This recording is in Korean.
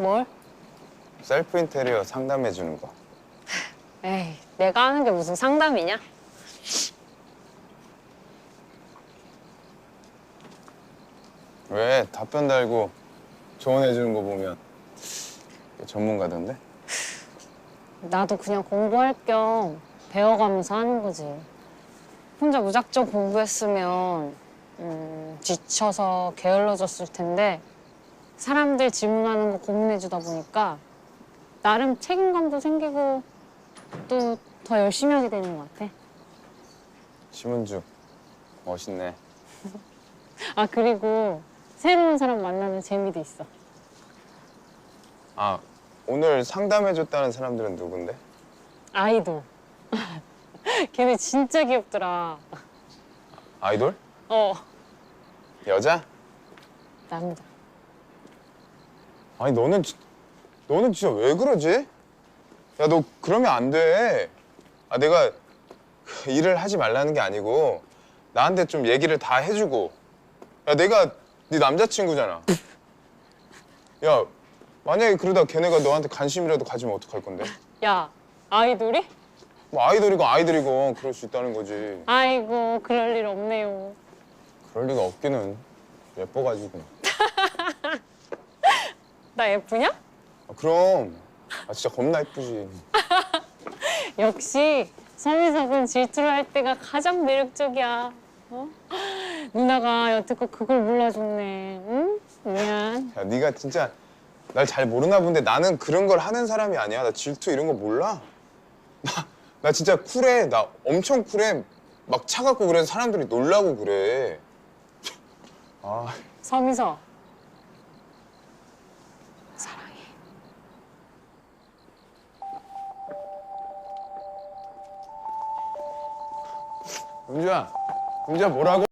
뭘? 셀프 인테리어 상담해 주는 거. 에이, 내가 하는 게 무슨 상담이냐? 왜 답변 달고 조언해 주는 거 보면 전문가던데? 나도 그냥 공부할 겸 배워가면서 하는 거지. 혼자 무작정 공부했으면 음, 지쳐서 게을러졌을 텐데 사람들 질문하는 거 고민해주다 보니까 나름 책임감도 생기고 또 더 열심히 하게 되는 것 같아. 심은주 멋있네. 아 그리고 새로운 사람 만나는 재미도 있어. 아 오늘 상담해 줬다는 사람들은 누군데? 아이돌. 걔네 진짜 귀엽더라. 아이돌? 어, 여자? 남자. 아니 너는 지- 너는 진짜 왜 그러지? 야 너 그러면 안 돼. 아 내가 그 일을 하지 말라는 게 아니고 나한테 좀 얘기를 다 해주고. 야 내가 네 남자친구잖아. 야 만약에 그러다 걔네가 너한테 관심이라도 가지면 어떡할 건데? 야, 아이돌이? 뭐 아이돌이고 아이들이고 그럴 수 있다는 거지. 아이고, 그럴 일 없네요. 그럴 리가 없기는 예뻐가지고. 나 예쁘냐? 아, 그럼 아 진짜 겁나 예쁘지. 역시 서미석은 질투를 할 때가 가장 매력적이야. 어? 누나가 여태껏 그걸 몰라줬네. 응? 미안. 야, 네가 진짜 날 잘 모르나 본데 나는 그런 걸 하는 사람이 아니야. 나 질투 이런 거 몰라. 나, 나 진짜 쿨해. 나 엄청 쿨해. 막 차갑고 그래서 사람들이 놀라고 그래. 아, 서미석. 은주야. 은주야 뭐라고?